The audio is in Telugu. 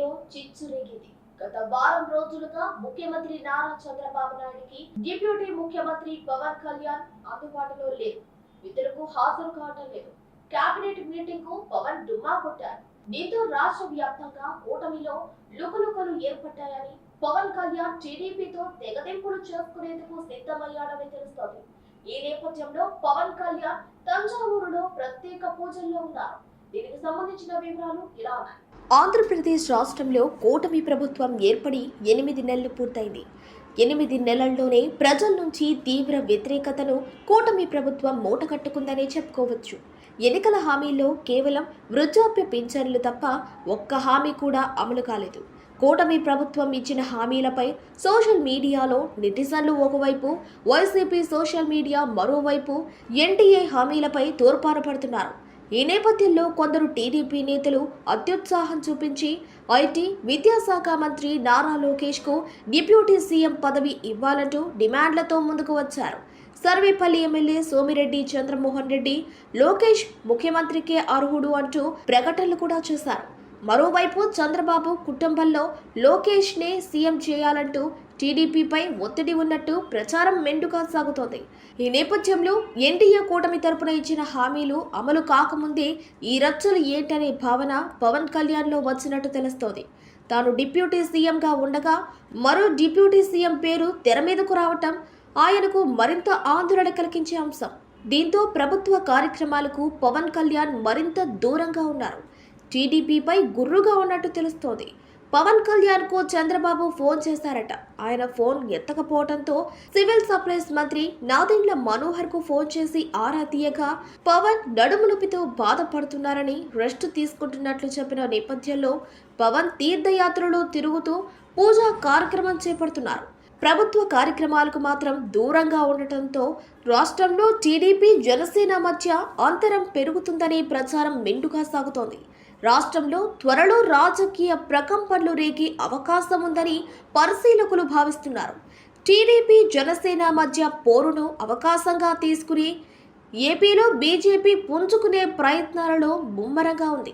ఏపీలో చిచ్చురేగింది. గత వారం రోజులుగా ముఖ్యమంత్రి నారా చంద్రబాబు నాయుడుకి డిప్యూటీ ముఖ్యమంత్రి పవన్ కళ్యాణ్ అందుబాటులో లేరు. విధులకు హాజరు కావటం లేదు. కేబినెట్ మీటింగ్కు పవన్ డుమ్మా కొట్టారు. దీంతో రాష్ట్ర వ్యాప్తంగా కూటమిలో లుకలుకలు ఏర్పడ్డాయని పవన్ కళ్యాణ్ టీడీపీతో తెగదెంపులు చేసుకునేందుకు సిద్ధమయ్యాడని తెలుస్తోంది. ఈ నేపథ్యంలో పవన్ కళ్యాణ్ తంజావూరులో ప్రత్యేక పూజల్లో ఉన్నారు. దీనికి సంబంధించిన వివరాలు ఇలా ఉన్నాయి. ఆంధ్రప్రదేశ్ రాష్ట్రంలో కూటమి ప్రభుత్వం ఏర్పడి ఎనిమిది నెలలు పూర్తయింది. ఎనిమిది నెలల్లోనే ప్రజల నుంచి తీవ్ర వ్యతిరేకతను కూటమి ప్రభుత్వం మూటకట్టుకుందనే చెప్పుకోవచ్చు. ఎన్నికల హామీల్లో కేవలం వృద్ధాప్య పింఛన్లు తప్ప ఒక్క హామీ కూడా అమలు కాలేదు. కూటమి ప్రభుత్వం ఇచ్చిన హామీలపై సోషల్ మీడియాలో నెటిజన్లు ఒకవైపు వైసీపీ సోషల్ మీడియా మరోవైపు ఎన్టీఏ హామీలపై తోర్పారపడుతున్నారు పడుతున్నారు ఈ నేపథ్యంలో కొందరు టీడీపీ నేతలు అత్యుత్సాహం చూపించి ఐటీ విద్యాశాఖ మంత్రి నారా లోకేష్కు డిప్యూటీ సీఎం పదవి ఇవ్వాలంటూ డిమాండ్లతో ముందుకు వచ్చారు. సర్వేపల్లి ఎమ్మెల్యే సోమిరెడ్డి చంద్రమోహన్ రెడ్డి లోకేష్ ముఖ్యమంత్రికే అర్హుడు అంటూ ప్రకటనలు కూడా చేశారు. మరోవైపు చంద్రబాబు కుటుంబంలో లోకేష్నే సీఎం చేయాలంటూ టీడీపీపై ఒత్తిడి ఉన్నట్టు ప్రచారం మెండుగా సాగుతోంది. ఈ నేపథ్యంలో ఎన్డీఏ కూటమి తరపున ఇచ్చిన హామీలు అమలు కాకముందే ఈ రచ్చలు ఏంటనే భావన పవన్ కళ్యాణ్లో వచ్చినట్టు తెలుస్తోంది. తాను డిప్యూటీ సీఎంగా ఉండగా మరో డిప్యూటీ సీఎం పేరు తెర మీదకు రావటం ఆయనకు మరింత ఆందోళన కలిగించే అంశం. దీంతో ప్రభుత్వ కార్యక్రమాలకు పవన్ కళ్యాణ్ మరింత దూరంగా ఉన్నారు. టీడీపీపై గుర్రుగా ఉన్నట్టు తెలుస్తోంది. పవన్ కళ్యాణ్కు చంద్రబాబు ఫోన్ చేశారట. ఆయన ఫోన్ ఎత్తకపోవడంతో సివిల్ సప్లైస్ మంత్రి నాదెండ్ల మనోహర్కు ఫోన్ చేసి ఆరా తీయగా పవన్ నడుము నొప్పితో బాధపడుతున్నారని రెస్ట్ తీసుకుంటున్నట్లు చెప్పిన నేపథ్యంలో పవన్ తీర్థయాత్రలో తిరుగుతూ పూజా కార్యక్రమం చేపడుతున్నారు. ప్రభుత్వ కార్యక్రమాలకు మాత్రం దూరంగా ఉండటంతో రాష్ట్రంలో టీడీపీ జనసేన మధ్య అంతరం పెరుగుతుందనే ప్రచారం మెండుగా సాగుతోంది. రాష్ట్రంలో త్వరలో రాజకీయ ప్రకంపనలు రేగే అవకాశం ఉందని పరిశీలకులు భావిస్తున్నారు. టీడీపీ జనసేన మధ్య పోరును అవకాశంగా తీసుకుని ఏపీలో బీజేపీ పుంజుకునే ప్రయత్నాలలో ముమ్మరంగా ఉంది.